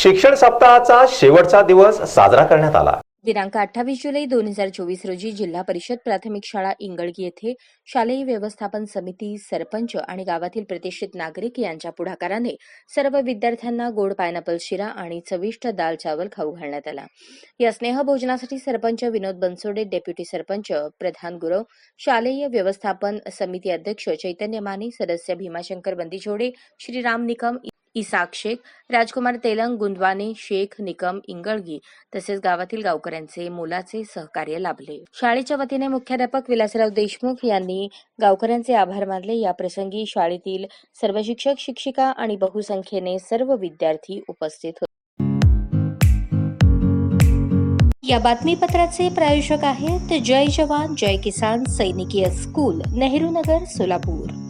शिक्षण सप्ताहाचा शेवटचा दिवस साजरा करण्यात आला. दिनांक अठ्ठावीस जुलै दोन हजार चोवीस रोजी जिल्हा परिषद प्राथमिक शाळा इंगळगी येथे शालेय व्यवस्थापन समिती सरपंच आणि गावातील प्रतिष्ठित नागरिक यांच्या पुढाकाराने सर्व विद्यार्थ्यांना गोड पायनॅपल शिरा आणि चविष्ट दाल चावल खाऊ घालण्यात आला. या स्नेहभोजनासाठी सरपंच विनोद बनसोडे डेप्युटी सरपंच प्रधान गुरव शालेय व्यवस्थापन समिती अध्यक्ष चैतन्य माने सदस्य भीमाशंकर बंदीछोडे श्रीराम निकम इसाक शेख राजकुमार तेलंग गुंदवाने शेख निकम इंगळगी तसेच गावातील गावकऱ्यांचे मोलाचे सहकार्य लाभले. शाळेच्या वतीने मुख्याध्यापक विलासराव देशमुख यांनी गावकऱ्यांचे आभार मानले. या प्रसंगी शाळेतील सर्व शिक्षक शिक्षिका आणि बहुसंख्येने सर्व विद्यार्थी उपस्थित होते. या बातमीपत्राचे प्रायोजक आहेत जय जवान जय किसान सैनिकीय स्कूल नेहरू नगर सोलापूर.